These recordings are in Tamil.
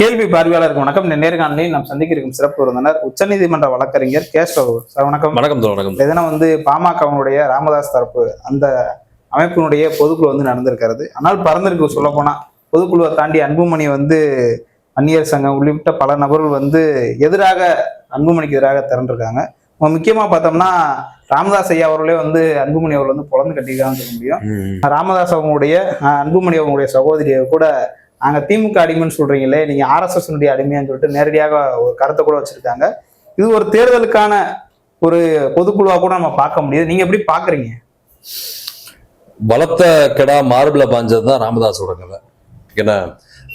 கேள்வி பார்வையாளருக்கு வணக்கம். நேர்காணலில் நாம் சந்திக்க இருக்கும் சிறப்பு விருந்தினர் உச்சநீதிமன்ற வழக்கறிஞர் கேஸ்வ சார். வணக்கம். வணக்கம் வணக்கம். தினம் வந்து பாமகவினுடைய ராமதாஸ் தரப்பு அந்த அமைப்பினுடைய பொதுக்குழு வந்து நடந்திருக்கிறது. ஆனால் பறந்திருக்கு சொல்ல போனா பொதுக்குழுவை தாண்டி அன்புமணி வந்து அந்நியர் சங்கம் உள்ளிட்ட பல நபர்கள் வந்து எதிராக அன்புமணிக்கு எதிராக திரண்டிருக்காங்க. முக்கியமா பார்த்தோம்னா ராமதாஸ் ஐயா அவர்களே வந்து அன்புமணி அவர்கள் வந்து பொழந்து கட்டியிருக்காங்கன்னு சொல்ல முடியும். ராமதாஸ் அவங்களுடைய அன்புமணி அவங்களுடைய சகோதரியை கூட நாங்க திமுக அடிமைன்னு சொல்றீங்களே நீங்க ஆர்எஸ்எஸ்னுடைய அடிமையான்னு சொல்லிட்டு நேரடியாக ஒரு கருத்தை கூட வச்சிருக்காங்க. இது ஒரு தேர்தலுக்கான ஒரு பொதுக்குழுவா கூட நம்ம பார்க்க முடியுது. நீங்க எப்படி பாக்குறீங்க பலத்த கெடா மார்பில் பாஞ்சது தான் ராமதாஸோட கதை ஏன்னா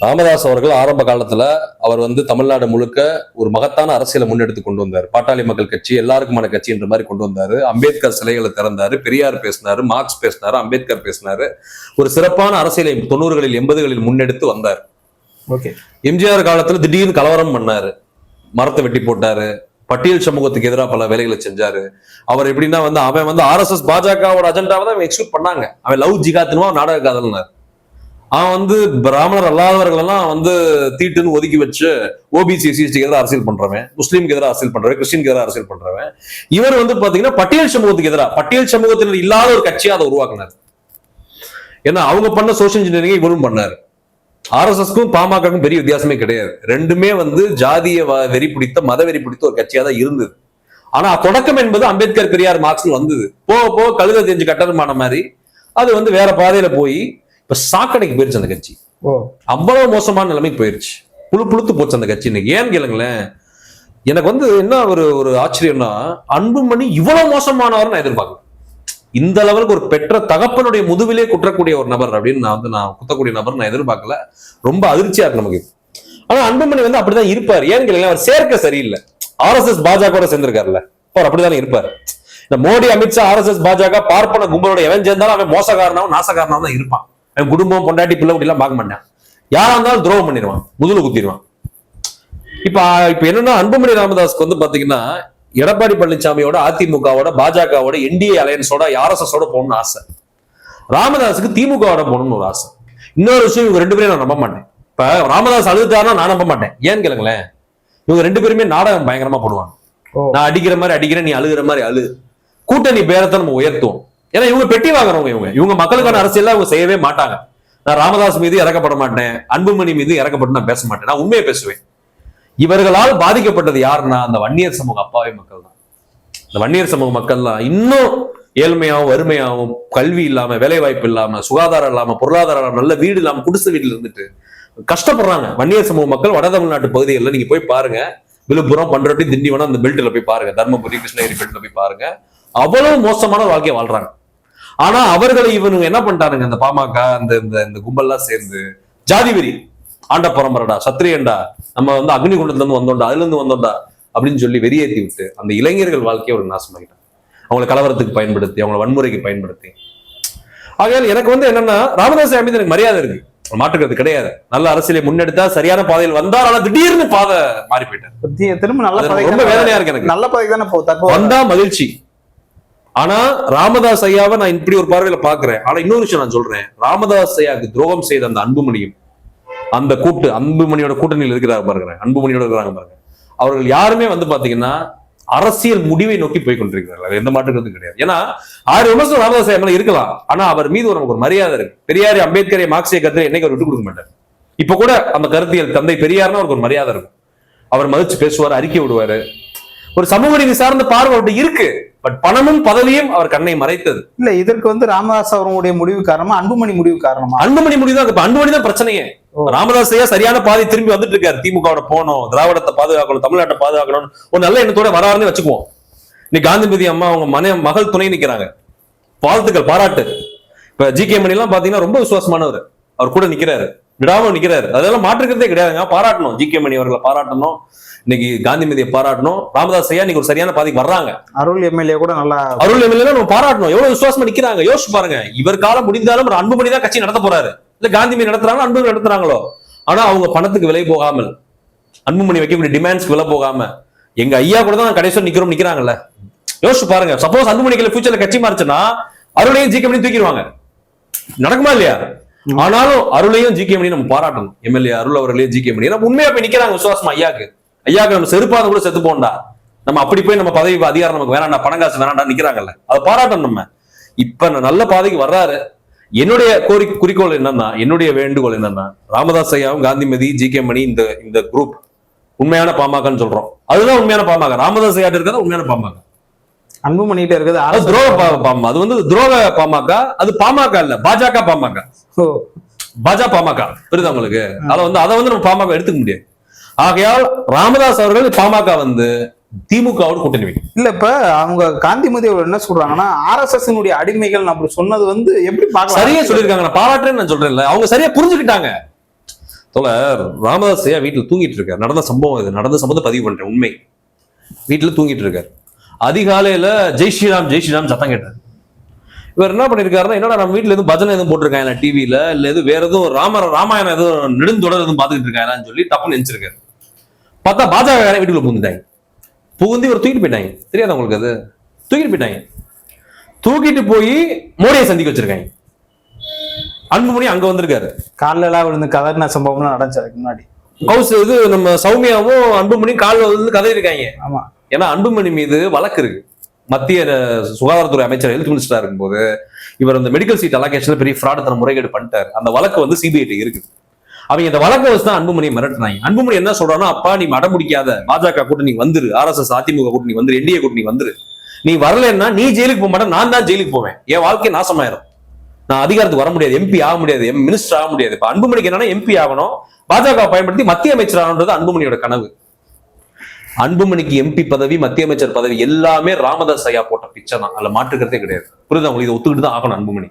ராமதாஸ் அவர்கள் ஆரம்ப காலத்துல அவர் வந்து தமிழ்நாடு முழுக்க ஒரு மகத்தான அரசியலை முன்னெடுத்து கொண்டு வந்தார். பாட்டாளி மக்கள் கட்சி எல்லாருக்குமான கட்சி என்ற மாதிரி கொண்டு வந்தாரு. அம்பேத்கர் சிலைகளை திறந்தாரு பெரியார் பேசினாரு மார்க்ஸ் பேசினாரு அம்பேத்கர் பேசினாரு. ஒரு சிறப்பான அரசியலை தொண்ணூறுகளில் எண்பதுகளில் முன்னெடுத்து வந்தார். ஓகே. எம்ஜிஆர் காலத்துல திடீர்னு கலவரம் பண்ணாரு. மரத்தை வெட்டி போட்டாரு. பட்டியல் சமூகத்துக்கு எதிராக பல வேலைகளை செஞ்சாரு. அவர் எப்படின்னா வந்து அவன் வந்து ஆர்எஸ்எஸ் பாஜகவோட அஜெண்டாவை தான் அவன் எக்ஸ்க்யூட் பண்ணாங்க. அவன் லவ் ஜிகாத்துனுவா நாடக காதல்னார். அவன் வந்து பிராமணர் அல்லாதவர்கள் எல்லாம் வந்து தீட்டுன்னு ஒதுக்கி வச்சு ஓபிசி எஸ்சிக்கு எதிராக அரசியல் பண்றவன் முஸ்லீமுக்கு எதிராக அரசியல் பண்றவன் கிறிஸ்டினுக்கு எதிராக அரசியல் பண்றவன். இவர் வந்து பாத்தீங்கன்னா பட்டியல் சமூகத்துக்கு எதிராக பட்டியல் சமூகத்தினர் இல்லாத ஒரு கட்சியை அதை உருவாக்குனார். ஏன்னா அவங்க பண்ண சோஷியல் இன்ஜினியரிங் இவரும் பண்ணாரு. ஆர்எஸ்எஸ்க்கும் பாமகக்கும் பெரிய வித்தியாசமே கிடையாது. ரெண்டுமே வந்து ஜாதிய வ- வெறி பிடித்த மத வெறி பிடித்த ஒரு கட்சியாக தான் இருந்தது. ஆனா தொடக்கம் என்பது அம்பேத்கர் பெரியார் மார்க்ஸ்ல வந்தது. போக போக கழுத தெரிஞ்சு கட்டணமான மாதிரி அது வந்து வேற பாதையில போய் இப்ப சாக்கடைக்கு போயிருச்சு அந்த கட்சி. அவ்வளவு மோசமான நிலைமைக்கு போயிருச்சு. புழு புழுத்து போச்சு அந்த கட்சி இன்னைக்கு. ஏன்னு கேளுங்களேன். எனக்கு வந்து என்ன ஒரு ஒரு ஆச்சரியம்னா அன்புமணி இவ்வளவு மோசமானவர் நான் எதிர்பார்க்கல. இந்த லெவலுக்கு ஒரு பெற்ற தகப்பனுடைய முதுவிலே குற்றக்கூடிய ஒரு நபர் அப்படின்னு நான் வந்து நான் குத்தக்கூடிய நபர் நான் எதிர்பார்க்கல. ரொம்ப அதிர்ச்சியா இருக்கு நமக்கு. ஆனா அன்புமணி வந்து அப்படிதான் இருப்பார். ஏன்னு கேளுங்க அவர் சேர்க்க சரியில்லை. ஆர்எஸ்எஸ் பாஜக சேர்ந்திருக்காருல்ல. அவர் அப்படிதானே இருப்பார். இந்த மோடி அமித்ஷா ஆர்எஸ்எஸ் பாஜக பார்ப்பன கும்பலோட எவன் சேர்ந்தாலும் அவன் மோசக்காரனாவும் நாசக்காரனாவும் தான் இருப்பான். அவன் குடும்பம் பொண்டாட்டி பிள்ளை எல்லாம் பார்க்க மாட்டான். யாரா இருந்தாலும் துரோகம் பண்ணிடுவான். முதுகுல குத்திடுவான். இப்ப இப்ப என்னன்னா அன்புமணி ராமதாஸ்க்கு வந்து பாத்தீங்கன்னா எடப்பாடி பழனிசாமியோட அதிமுகவோட பாஜகவோட என்டிஏ அலையன்ஸோட ஆர்எஸ்எஸோட போகணும்னு ஆசை. ராமதாஸுக்கு திமுகவோட போகணும்னு ஒரு ஆசை. இன்னொரு விஷயம் இவங்க ரெண்டு பேரும் நான் நம்ப மாட்டேன். இப்ப ராமதாஸ் அழுதுட்டாருன்னா நான் நம்ப மாட்டேன். ஏன்னு கேளுங்களேன். இவங்க ரெண்டு பேருமே நாடகம் பயங்கரமா போடுவாங்க. நான் அடிக்கிற மாதிரி அடிக்கிறேன் நீ அழுகிற மாதிரி அழு. கூட்டணி பேரத்தை நம்ம உயர்த்துவோம். ஏன்னா இவங்க பெட்டி வாங்குறவங்க இவங்க. இவங்க மக்களுக்கான அரசியல் அவங்க செய்யவே மாட்டாங்க. நான் ராமதாஸ் மீது இறக்கப்பட மாட்டேன். அன்புமணி மீது இறக்கப்பட்டு நான் பேச மாட்டேன். நான் உண்மையை பேசுவேன். இவர்களால் பாதிக்கப்பட்டது யாருன்னா அந்த வன்னியர் சமூக அப்பாவி மக்கள் தான். இந்த வன்னியர் சமூக மக்கள் தான் இன்னும் ஏழ்மையாகவும் வறுமையாகவும் கல்வி இல்லாம வேலை வாய்ப்பு இல்லாம சுகாதாரம் இல்லாம பொருளாதாரம் நல்ல வீடு இல்லாம குடிசை வீடுல இருந்துட்டு கஷ்டப்படுறாங்க. வன்னியர் சமூக மக்கள் வட தமிழ்நாட்டு பகுதிகளில் நீங்க போய் பாருங்க. விழுப்புரம் பண்ருட்டி திண்டிவனம் அந்த பெல்ட்ல போய் பாருங்க. தர்மபுரி கிருஷ்ணகிரி பெல்ட்ல போய் பாருங்க. அவ்வளவு மோசமான வாழ்க்கையை வாழ்றாங்க. ஆனா அவர்களை இவனுங்க என்ன பண்ணிட்டானுங்க? இந்த பாமக அந்த இந்த இந்த கும்பல்லாம் சேர்ந்து ஜாதி வெறி. ஆண்ட பரம்பரடா சத்திரியன்டா நம்ம வந்து அக்னி குண்டத்துல இருந்து வந்தோம்டா அதுல இருந்து வந்தோம்டா அப்படின்னு சொல்லி வெறியேத்தி விட்டு அந்த இளைஞர்கள் வாழ்க்கையை ஒரு நாசமாக்கிட்டாங்க. அவங்களை கலவரத்துக்கு பயன்படுத்தி அவங்களை வன்முறைக்கு பயன்படுத்தி. ஆகையால் எனக்கு வந்து என்னன்னா ராமதாஸ் மீது எனக்கு மரியாதை இருக்கு. மாற்றுக்கிறது கிடையாது. நல்ல அரசியலை முன்னெடுத்தா சரியான பாதையில் வந்தார் ஆனா திடீர்னு பாதை மாறி போயிட்டார். திரும்ப நல்ல ரொம்ப தானே- வேதனையா இருக்கு எனக்கு. நல்ல பதவிக்கு தானே வந்தா மகிழ்ச்சி. ஆனா ராமதாஸ் ஐயாவை நான் இப்படி ஒரு பார்வையில பாக்குறேன் ஆனா இன்னொரு விஷயம் நான் சொல்றேன். ராமதாஸ் ஐயாவுக்கு துரோகம் செய்த அந்த அன்புமணியும் அந்த கூட்டு அன்புமணியோட கூட்டணியில் இருக்கிறாங்க பாருங்க. அன்புமணியோட இருக்கிறாங்க பாருங்க. அவர்கள் யாருமே வந்து பாத்தீங்கன்னா அரசியல் முடிவை நோக்கி போய் கொண்டிருக்கிறார்கள். அது எந்த மாற்றுக்கிறது கிடையாது. ஏன்னா ஆறு விமர்சனம் ராமதாஸ் ஐயா இருக்கலாம். ஆனா அவர் மீது ஒரு நமக்கு ஒரு மரியாதை இருக்கு. பெரியாரி அம்பேத்கரை மார்க்சிய கருத்தை என்னைக்கு அவர் விட்டு கொடுக்க மாட்டார். இப்ப கூட அந்த கருத்தியல் தந்தை பெரியார்னா அவருக்கு ஒரு மரியாதை இருக்கும். அவர் மதிச்சு பேசுவார் அறிக்கை விடுவாரு. ஒரு சமூக நீதி சார்ந்த பார்வை அவர்கிட்ட இருக்கு. பட் பணமும் பதவியும் அவர் கண்ணை மறைத்தது. இல்ல இதற்கு வந்து ராமதாஸ் அவர்களுடைய முடிவு காரணமா அன்புமணி முடிவு காரணமா? அன்புமணி முடிவு தான் அன்புமணி தான் பிரச்சனையே. ராமதாஸ் ஐயா சரியான பாதை திரும்பி வந்துட்டு இருக்காரு திமுகவோட போகணும் திராவிடத்தை பாதுகாக்கணும் தமிழ்நாட்டை பாதுகாக்கணும் ஒரு நல்ல எண்ணத்தோட வராருன்னு வச்சுக்குவோம். இன்னைக்கு காந்திமதி அம்மா அவங்க மன மகள் துணை நிக்கிறாங்க. வாழ்த்துக்கள் பாராட்டு. இப்ப ஜி கே மணி எல்லாம் பாத்தீங்கன்னா ரொம்ப விசுவாசமானவர். அவர் கூட நிக்கிறாரு. விடாம நிக்கிறாரு அதெல்லாம் மாற்றுக்கிறதே கிடையாதுங்க. பாராட்டணும். ஜி. கே. மணி அவர்களை பாராட்டணும். இன்னைக்கு காந்திமதியை பாராட்டணும். ராமதாஸ் ஐயா இன்னைக்கு ஒரு சரியான பாதைக்கு வர்றாங்க. அருள் எம்எல்ஏ கூட நல்லா அருள் எம்எல்ஏ நம்ம பாராட்டணும். எவ்வளவு விசுவாசமா நிக்கிறாங்க? யோசிச்சு பாருங்க. இவர் காலம் முடிந்தாலும் ஒரு அன்புமணி தான் கட்சி நடத்த போறாரு. இல்ல காந்திமதி நடத்துறாங்க அன்புமணி நடத்துறாங்களோ? ஆனா அவங்க பணத்துக்கு விலை போகாமல் அன்புமணி வைக்கக்கூடிய டிமாண்ட்ஸ்க்கு விலை போகாம எங்க ஐயா கூட தான் கடைசியா நிக்கிறோம் நிக்கிறாங்கல்ல. யோசிச்சு பாருங்க. சப்போஸ் அன்புமணிக்கு ஃபியூச்சர்ல கட்சி மாறுச்சுன்னா அருளையும் ஜிக்க பண்ணி தூக்கிடுவாங்க. நடக்குமா இல்லையா? ஆனாலும் அருளையும் ஜி கே மணி நம்ம பாராட்டணும். எம்எல்ஏ அருள் அவர்களையும் ஜி கே மணி நம்ம உண்மையா போய் நிக்கிறாங்க விசுவாசமா? ஐயாக்கு. ஐயாக்கு நம்ம செருப்பாத கூட செத்து போண்டா நம்ம அப்படி போய் நம்ம பதவி அதிகாரம் நமக்கு வேணாண்டா பணம் காசு வேணாண்டா நிக்கிறாங்கல்ல. அதை பாராட்டணும் நம்ம. இப்ப நல்ல பாதைக்கு வர்றாரு. என்னுடைய கோரி குறிக்கோள் என்னன்னா என்னுடைய வேண்டுகோள் என்னன்னா ராமதாஸ் ஐயாவும் காந்திமதி ஜி கே மணி இந்த இந்த குரூப் உண்மையான பாமகன்னு சொல்றோம். அதுதான் உண்மையான பாமக. ராமதாஸ் ஐயா இருக்கிறது உண்மையான பாமக. அன்புமணிகிட்ட இருக்குது. அது துரோக பா- பாமக அது வந்து துரோக பாமக. அது பாமக இல்ல பாஜக பாமக. ஓ, பாஜக பாமக. புரியுதா உங்களுக்கு? அத வந்து அதை வந்து நம்ம பாமக எடுத்துக்க முடியாது. ஆகையால் ராமதாஸ் அவர்கள் பாமக வந்து திமுகவோடு கூட்டணி இல்ல இப்ப அவங்க காந்திமதி அவர் என்ன சொல்றாங்கன்னா ஆர்எஸ்எஸ் அடிமைகள் அப்படி சொன்னது வந்து எப்படி பார்க்கலாம்? சரியா சொல்லியிருக்காங்க நான் பாராட்டுறேன்னு நான் சொல்றேன்ல. அவங்க சரியா புரிஞ்சுக்கிட்டாங்க. தோழர் ராமதாஸ் ஐயா வீட்டுல தூங்கிட்டு இருக்காரு. நடந்த சம்பவம் இது. நடந்த சம்பவத்தை பதிவு பண்றேன். உண்மை. வீட்டுல தூங்கிட்டு இருக்காரு. அதிகாலையில ஜெய் ஸ்ரீராம் ஜெய் ஸ்ரீராம் சத்தம் கேட்டார். இவர் என்ன பண்ணிருக்காருன்னா என்னடா நம்ம வீட்டுல எதுவும் பஜனை எதுவும் போட்டிருக்காங்க டிவியில இல்ல எதுவும் வேற எதுவும் ராம ராமாயணம் எதுவும் நெடுந்தொடர் எதுவும் பாத்துக்கிட்டு இருக்காங்கன்னு சொல்லி தப்பு நினைச்சிருக்காரு. பார்த்தா பாஜக வீட்டுக்குள்ள புகுந்துட்டாங்க. புகுந்து இவர் தூக்கிட்டு போயிட்டாங்க. தெரியாதா உங்களுக்கு அது? தூக்கிட்டு போயிட்டாங்க. தூக்கிட்டு போய் மோடியை சந்திக்க வச்சிருக்காங்க. அன்புமணி அங்க வந்திருக்காரு. காலில் எல்லாம் விழுந்து கதறின சம்பவம்லாம் நடந்துச்சு அதுக்கு முன்னாடி. கௌஸ் இது நம்ம சௌமியாவும் அன்புமணி காலில் வந்து கதை இருக்காங்க ஆமா. ஏன்னா அன்புமணி மீது வழக்கு இருக்கு. மத்திய சுகாதாரத்துறை அமைச்சர் ஹெல்த் மினிஸ்டரா இருக்கும்போது இவர் அந்த மெடிக்கல் சீட் அலோகேஷன்ல பெரிய ஃப்ராட் தன முறைகேடு பண்ணிட்டார். அந்த வழக்கு வந்து சிபிஐ இருக்கு அவங்க இந்த வழக்கை வச்சு தான் அன்புமணி மிரட்டினாங்க. அன்புமணி என்ன சொல்றானோ அப்பா நீ மடம் முடிக்காத பாஜக கூட்டணி வந்துரு. ஆர்எஸ்எஸ் அதிமுக கூட்டணி வந்துரு. என்டிஏ கூட்டணி வந்துரு. நீ வரலன்னா நீ ஜெயிலுக்கு போக மாட்டேன் நான் தான் ஜெயிலுக்கு போவேன். என் வாழ்க்கை நாசமாயிரும். நான் அதிகாரத்துக்கு வர முடியாது. எம்பி ஆக முடியாது. எம் மினிஸ்டர் ஆக முடியாது. இப்ப அன்புமணிக்கு என்னன்னா எம்பி ஆகணும். பாஜக பயன்படுத்தி மத்திய அமைச்சர் ஆகணுன்றது அன்புமணியோட கனவு. அன்புமணிக்கு எம்பி பதவி மத்திய அமைச்சர் பதவி எல்லாமே ராமதாஸ் ஐயா போட்ட பிச்சை தான். அதுல மாற்றுக்கிறதே கிடையாது. புரியுதா உங்களுக்கு? இதை ஒத்துக்கிட்டு தான் ஆகணும் அன்புமணி.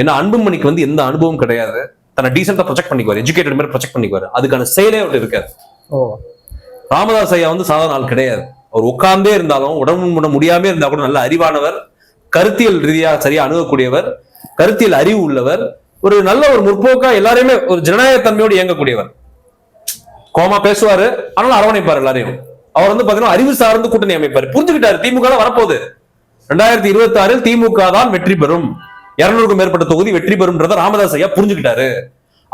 ஏன்னா அன்புமணிக்கு வந்து எந்த அனுபவம் கிடையாது. தன்னை டீசெண்டா ப்ரொஜெக்ட் பண்ணிக்குவார். எஜுகேட்டட் மாதிரி ப்ரொஜெக்ட் பண்ணிக்குவார். அதுக்கான செயலே அவர்கிட்ட இருக்காது. ஓ. ராமதாஸ் ஐயா வந்து சாதாரண ஆள் கிடையாது. அவர் உட்கார்ந்தே இருந்தாலும் உடம்பு முட முடியாம இருந்தா கூட நல்ல அறிவானவர் கருத்தியல் ரீதியா சரியா அணுகக்கூடியவர் கருத்தியல் அறிவு உள்ளவர் ஒரு நல்ல ஒரு முற்போக்கா எல்லாரையுமே ஒரு ஜனநாயக தன்மையோடு இயங்கக்கூடியவர். கோமா பேசுவாரு ஆனாலும் அரவணைப்பார் எல்லாரையும். அவர் வந்து பாத்தீங்கன்னா அறிவு சார்ந்து கூட்டணி அமைப்பார். புரிஞ்சுக்கிட்டாரு திமுக வரப்போகுது. ரெண்டாயிரத்தி இருபத்தி ஆறில் திமுக தான் வெற்றி பெறும். இருநூறுக்கும் மேற்பட்ட தொகுதி வெற்றி பெறும்ன்றத ராமதாஸ் ஐயா புரிஞ்சுக்கிட்டாரு.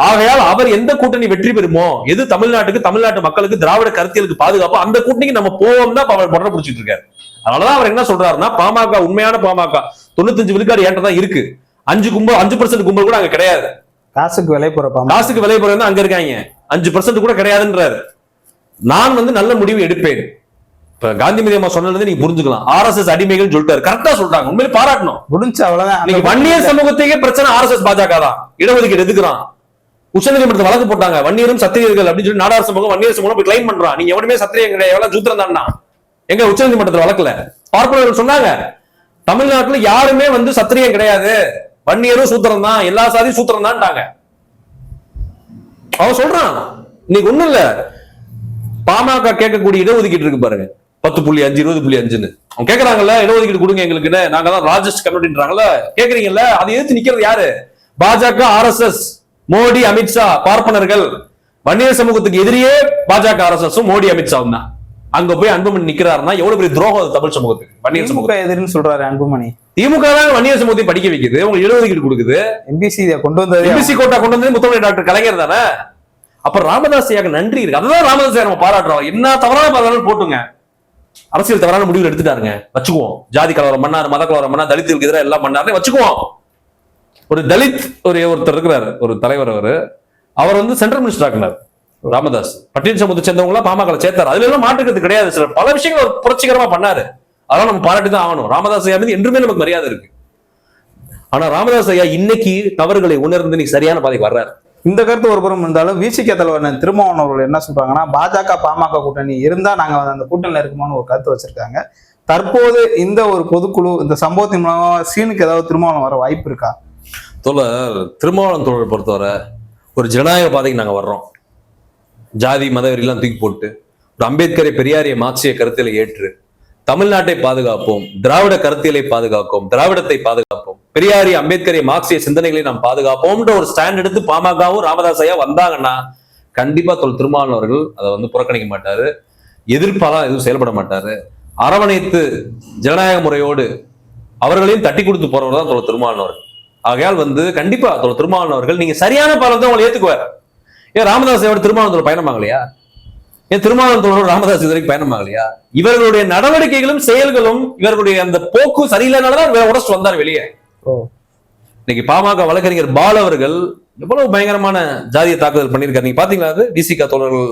ஆகையால் அவர் எந்த கூட்டணி வெற்றி பெறுமோ எது தமிழ்நாட்டுக்கு தமிழ்நாட்டு மக்களுக்கு திராவிட கருத்தியலுக்கு பாதுகாப்போ அந்த கூட்டணிக்கு நம்ம போவோம் தான் அவர் புடனை பிடிச்சிட்டு இருக்காரு. அதனாலதான் அவர் என்ன சொல்றாருன்னா பாமக உண்மையான பாமக தொண்ணூத்தஞ்சு விழுக்காடு தான் இருக்கு. அஞ்சு கும்பல் அஞ்சு பர்சன்ட் கும்பல் கூட அங்க கிடையாது. காசுக்கு விலை போறப்பாமா காசுக்கு விலை போறது அங்க இருக்காங்க. அஞ்சு பர்சன்ட் கூட கிடையாதுன்றாரு. நான் வந்து நல்ல முடிவு எடுப்பேன். இப்ப காந்திமதி அம்மா சொன்னது நீங்க புரிஞ்சுக்கலாம். ஆர்எஸ்எஸ் அடிமைகள் சொல்லிட்டாரு. கரெக்டா சொல்றாங்க. உண்மையிலே பாராட்டணும். முடிஞ்சு அவ்வளவுதான். அந்த வன்னியர் சமூகத்துக்கே பிரச்சனை ஆர்எஸ்எஸ் பாஜக தான். இடஒதுக்கீடு எதுக்குறான்? உச்சநீதிமன்றத்தில் வழக்கு போட்டாங்க. வன்னியரும் சத்திரியர்கள் அப்படின்னு சொல்லி நாடார் சமூகம் வன்னியர் சமூகம் போய் கிளைம் பண்றான். நீங்க எவனுமே சத்திரியன் கிடையாது எவ்வளவு சூத்திரம் தானா எங்க உச்சநீதிமன்றத்தில் வழக்குல? பார்ப்பனர்கள் சொன்னாங்க. தமிழ்நாட்டுல யாருமே வந்து சத்திரியன் கிடையாது. வன்னியரும் சூத்திரம் தான் எல்லா சாதியும் சூத்திரம் தான்ட்டாங்க அவன் சொல்றான். இன்னைக்கு ஒண்ணும் இல்ல. பாமக கேட்கக்கூடிய இடஒதுக்கீடு இருக்கு பாருங்க. பத்து புள்ளி அஞ்சு இருபது புள்ளி அஞ்சுன்னு. அவங்க கேக்குறாங்கல்ல இடஒதுக்கீடு கொடுங்க எங்களுக்குன்னு. நாங்க தான் ராஜஸ்ட் கம்யூனிட்டின்றாங்கல்ல கேக்குறீங்கல்ல? அதை எதிர்த்து நிக்கிறது யாரு? பாஜக ஆர்எஸ்எஸ் மோடி அமித்ஷா பார்ப்பனர்கள். வன்னியர் சமூகத்துக்கு எதிரியே பாஜக ஆர்எஸ்எஸும் மோடி அமித்ஷாவும் தான். அங்க போய் அன்புமணி நிக்கிறாருன்னா எவ்வளவு பெரிய துரோகம் தமிழ் சமூகத்துக்கு வன்னியர் சமூகம் எதிரின்னு சொல்றாரு அன்புமணி. திமுக தான் வன்னியர் சமூகத்தை படிக்க வைக்குது. உங்களுக்கு இடஒதுக்கீடு கொடுக்குது. எம்பிசி கொண்டு வந்ததே எம்பிசி கோட்டா கொண்டு வந்து முத்தமிழ் டாக்டர் கலைஞர் தானே? அப்ப ராமதாஸ் ஐயாக்கு நன்றி இருக்கு. அதுதான் ராமதாஸ் ஐயா நம்ம பாராட்டுறோம். என்ன தவறான பாராட்டு போட்டுங்க. அரசியல் தவறான முடிவுகள் எடுத்துட்டாருங்க. வச்சுக்குவோம். ஜாதி கலவரம் பண்ணாரு மத கலவரம் பண்ணா தலித்துக்கு எதிராக எல்லாம் பண்ணாரு வச்சுக்குவோம். ஒரு தலித் ஒரு ஒருத்தர் இருக்கிறாரு. ஒரு தலைவர் அவர். அவர் வந்து சென்ட்ரல் மினிஸ்டர் ஆக்குனார். ராமதாஸ். பட்டியல் சமூகத்தை சேர்ந்தவங்களா எல்லாம் பாமக சேர்த்தார். அதுல எல்லாம் மாற்றுக்கிறது கிடையாது சார் பல விஷயங்கள் அவர் புரட்சிகரமா பண்ணாரு. அதெல்லாம் நம்ம பாராட்டி தான் ஆகணும். ராமதாஸ் ஐயா மீது என்றுமே நமக்கு மரியாதை இருக்கு. ஆனா ராமதாஸ் ஐயா இன்னைக்கு தவறுகளை உணர்ந்து இன்னைக்கு சரியான பாதைக்கு வர்றாரு. இந்த கருத்து ஒரு புறம் இருந்தாலும் விசிக தலைவர் திருமாவன் அவர்கள் என்ன சொல்றாங்கன்னா பாஜக பாமக கூட்டணி இருந்தா நாங்க வந்து அந்த கூட்டணியில இருக்குமான்னு ஒரு கருத்து வச்சிருக்காங்க. தற்போது இந்த ஒரு பொதுக்குழு இந்த சம்பவத்தின் மூலமா சீனுக்கு ஏதாவது திருமாவளம் வர வாய்ப்பு இருக்கா? தோழர் திருமாவளம் தோழர் பொறுத்தவரை ஒரு ஜனநாயக பாதைக்கு நாங்க வர்றோம். ஜாதி மதவெறியெல்லாம் தூக்கி போட்டு ஒரு அம்பேத்கரை பெரியாரிய மார்க்சிய கருத்தியலை ஏற்று தமிழ்நாட்டை பாதுகாப்போம் திராவிட கருத்தியலை பாதுகாப்போம் திராவிடத்தை பாதுகாப்போம். பெரியாரி அம்பேத்கரை மார்க்சிய சிந்தனைகளை நாம் பாதுகாப்போம்ன்ற ஒரு ஸ்டாண்ட் எடுத்து பாமகவும் ராமதாஸ் ஐயா வந்தாங்கன்னா கண்டிப்பா தொல் திருமாவளவன் அவர்கள் அதை வந்து புறக்கணிக்க மாட்டாரு. எதிர்ப்பாலாம் எதுவும் செயல்பட மாட்டாரு. அரவணைத்து ஜனநாயக முறையோடு அவர்களையும் தட்டி கொடுத்து போறவர் தான் தொல் திருமாவளவன் அவர்கள். ஆகையால் வந்து கண்டிப்பா தொல் திருமாவளவன் அவர்கள் நீங்க சரியான பாலத்தை உங்களை ஏத்துக்குவார். ஏன் ராமதாஸோட திருமாவளவன் பயணமாகலையா? ஏன் திருமாவளவன் ராமதாஸ் இதுவரைக்கும் பயணமாகலையா? இவர்களுடைய நடவடிக்கைகளும் செயல்களும் இவர்களுடைய அந்த போக்கு சரியில்லைனாலதான் இவர் உடச்சு வந்தார் வெளியே. இன்னைக்கு பாமக வழக்கறிஞர் பால் அவர்கள் எவ்வளவு பயங்கரமான ஜாதிய தாக்குதல் பண்ணியிருக்காரு. நீங்க பாத்தீங்களா அது? டிசிகா தோழர்கள்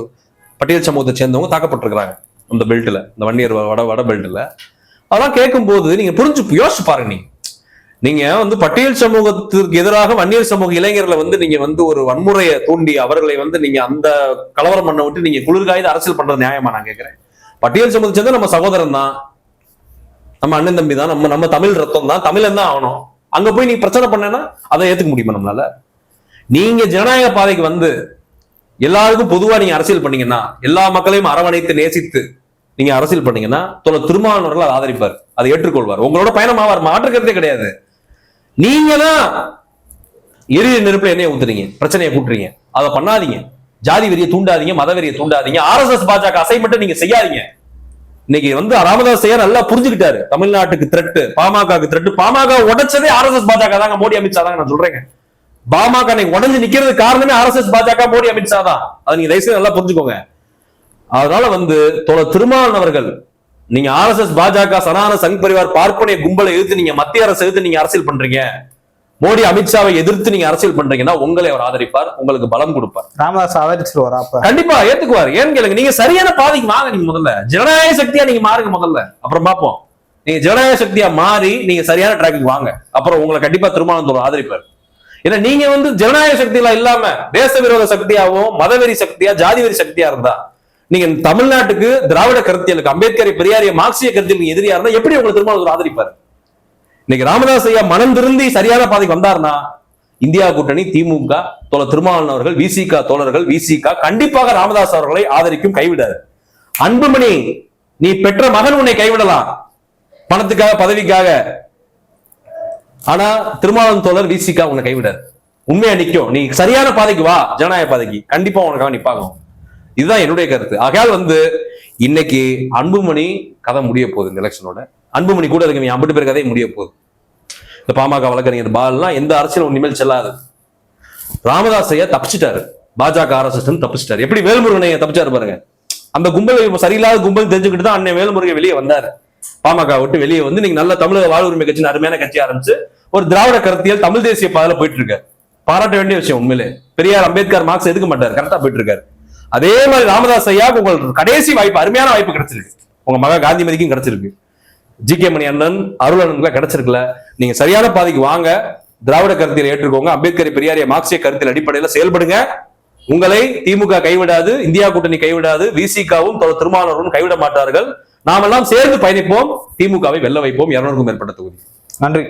பட்டியல் சமூகத்தை சேர்ந்தவங்க தாக்கப்பட்டிருக்கிறாங்க. அந்த பெல்ட்ல இந்த வன்னியர் வட வட பெல்ட்ல அதெல்லாம் கேட்கும்போது நீங்க புரிஞ்சு யோசிச்சு பாருங்க நீங்க. நீங்க வந்து பட்டியல் சமூகத்திற்கு எதிராக வன்னியர் சமூக இளைஞர்களை வந்து நீங்க வந்து ஒரு வன்முறையை தூண்டி அவர்களை வந்து நீங்க அந்த கலவரம் பண்ண விட்டு நீங்க குளிர்காய்ந்து அரசியல் பண்றது நியாயமா நான் கேட்கிறேன். பட்டியல் சமூகத்தை சேர்ந்த நம்ம சகோதரன் தான். நம்ம அண்ணன் தம்பி தான். நம்ம நம்ம தமிழ் ரத்தம் தான். தமிழன் தான் ஆகணும். அங்க போய் நீ பிரச்சனை பண்ணனா அதை ஏத்துக்க முடியுமா நம்மளால? நீங்க ஜனநாயக பாதைக்கு வந்து எல்லாருக்கும் பொதுவா நீங்க அரசியல் பண்ணீங்கன்னா எல்லா மக்களையும் அரவணைத்து நேசித்து நீங்க அரசியல் பண்ணீங்கன்னா தொலை திருமாவளவர்கள் அதை ஆதரிப்பார் அதை ஏற்றுக்கொள்வார். உங்களோட பயணம் ஆவார் மாற்றுக்கிறதே கிடையாது. நீங்க தான் எரிய நெருப்புல என்னைய ஊத்துறீங்க பிரச்சனையை கூட்டுறீங்க. அதை பண்ணாதீங்க. ஜாதி வெறியை தூண்டாதீங்க மத வெறியை தூண்டாதீங்க. ஆர்எஸ்எஸ் பாஜக அசைன்மெண்ட் நீங்க செய்யாதீங்க. இன்னைக்கு வந்து ராமதாஸ் ஐயா நல்லா புரிஞ்சுக்கிட்டாரு. தமிழ்நாட்டுக்கு த்ரெட்டு பாமகக்கு த்ரெட்டு பாமக உடைச்சதே ஆர்எஸ்எஸ் பாஜக தாங்க மோடி அமித்ஷா தாங்க நான் சொல்றேங்க. பாமக உடஞ்சு நிக்கிறது காரணமே ஆர்எஸ்எஸ் பாஜக மோடி அமித்ஷா தான். அதை நீங்க தயவுசெய்து நல்லா புரிஞ்சுக்கோங்க. அதனால வந்து தோழர் திருமாவளவன் அவர்கள் நீங்க ஆர்எஸ்எஸ் பாஜக சனான சங் பரிவார் பார்ப்பனிய கும்பலை எழுத்து நீங்க மத்திய அரசு எழுத்து நீங்க அரசியல் பண்றீங்க. மோடி அமித்ஷாவை எதிர்த்து நீங்க அரசியல் பண்றீங்கன்னா உங்களை அவர் ஆதரிப்பார் உங்களுக்கு பலம் கொடுப்பார். ராமதாஸ் ஆதரிச்சிருவாரா கண்டிப்பா ஏத்துக்குவார். ஏன்னு கேளுங்க நீங்க சரியான பாதைக்கு வாங்க நீங்க முதல்ல. ஜனநாயக சக்தியா நீங்க மாறுங்க முதல்ல. அப்புறம் பார்ப்போம். நீங்க ஜனநாயக சக்தியா மாறி நீங்க சரியான ட்ராக்கிங் வாங்க. அப்புறம் உங்களை கண்டிப்பா திருமாவளவன் ஆதரிப்பார். ஏன்னா நீங்க வந்து ஜனநாயக சக்தியெல்லாம் இல்லாம தேச விரோத சக்தியாவும் மதவெறி சக்தியா ஜாதி வெறி சக்தியா இருந்தா நீங்க தமிழ்நாட்டுக்கு திராவிட கருத்தியலுக்கு அம்பேத்கரை பெரியாரிய மார்க்சிய கருத்தியல் நீங்க எதிரியா இருந்தா எப்படி உங்களை திருமாவளவன் ஆதரிப்பார்? இன்னைக்கு ராமதாஸ் ஐயா மனம் திருந்தி சரியான பாதைக்கு வந்தாருன்னா இந்தியா கூட்டணி திமுக தோழர் திருமாவளவன் அவர்கள் விசிக தோழர்கள் விசிக கண்டிப்பாக ராமதாஸ் அவர்களை ஆதரிக்கும் கைவிடாது. அன்புமணி நீ பெற்ற மகன் உன்னை கைவிடலாம். பணத்துக்காக பதவிக்காக. ஆனா திருமாவளவன் தோழர் விசிக உன்னை கைவிடாது. உண்மையா நிக்கும். நீ சரியான பாதைக்கு வா ஜனநாயக பாதைக்கு. கண்டிப்பா உனக்காக நிப்பாகும். இதுதான் என்னுடைய கருத்து. ஆகையால் வந்து இன்னைக்கு அன்புமணி கதை முடிய போகுது இந்த எலெக்ஷனோட அன்புமணி கூட இருக்க ஐம்பது பேர் கதையை முடிய போகுது. இந்த பாமக வழக்கறிஞர் பால்லாம் எந்த அரசியலும் இனிமேல் செல்லாது. ராமதாஸ் ஐயா தப்பிச்சிட்டாரு. பாஜக ஆர்எஸ்எஸ் தப்பிச்சிட்டாரு. எப்படி வேல்முருகனை தப்பிச்சாரு பாருங்க. அந்த கும்பல் சரியில்லாத கும்பல் தெரிஞ்சுக்கிட்டு தான் அண்ணன் வேல்முருகன் வெளியே வந்தாரு. பாமக விட்டு வெளியே வந்து நீங்க நல்ல தமிழக வாழ்வுரிமை கட்சி அருமையான கட்சி ஆரம்பிச்சு ஒரு திராவிட கருத்தியல் தமிழ் தேசிய பாதையில போயிட்டு இருக்காரு. பாராட்ட வேண்டிய விஷயம் உண்மையிலே. பெரியார் அம்பேத்கர் மார்க்ஸ் எதுக்க மாட்டார். கரெக்டா போயிட்டு இருக்காரு. அதே மாதிரி ராமதாஸ் ஐயா உங்களுக்கு கடைசி வாய்ப்பு அருமையான வாய்ப்பு கிடைச்சிருக்கு. உங்க மகா காந்திமதிக்கும் கிடைச்சிருக்கு. ஜி கே மணி அண்ணன் அருள் அண்ணனுக்குலாம் கிடைச்சிருக்குல. நீங்க சரியான பாதைக்கு வாங்க. திராவிட கருத்தியல் ஏற்றுக்கோங்க. அம்பேத்கர் பெரியாரிய மார்க்சிய கருத்தியல் அடிப்படையில் செயல்படுங்க. உங்களை திமுக கைவிடாது இந்தியா கூட்டணி கைவிடாது விசிகாவும் திருமாவளவரும் கைவிட மாட்டார்கள். நாமெல்லாம் சேர்ந்து பயணிப்போம். திமுகவை வெல்ல வைப்போம். இருநூறுக்கும் மேற்பட்ட தொகுதி. நன்றி.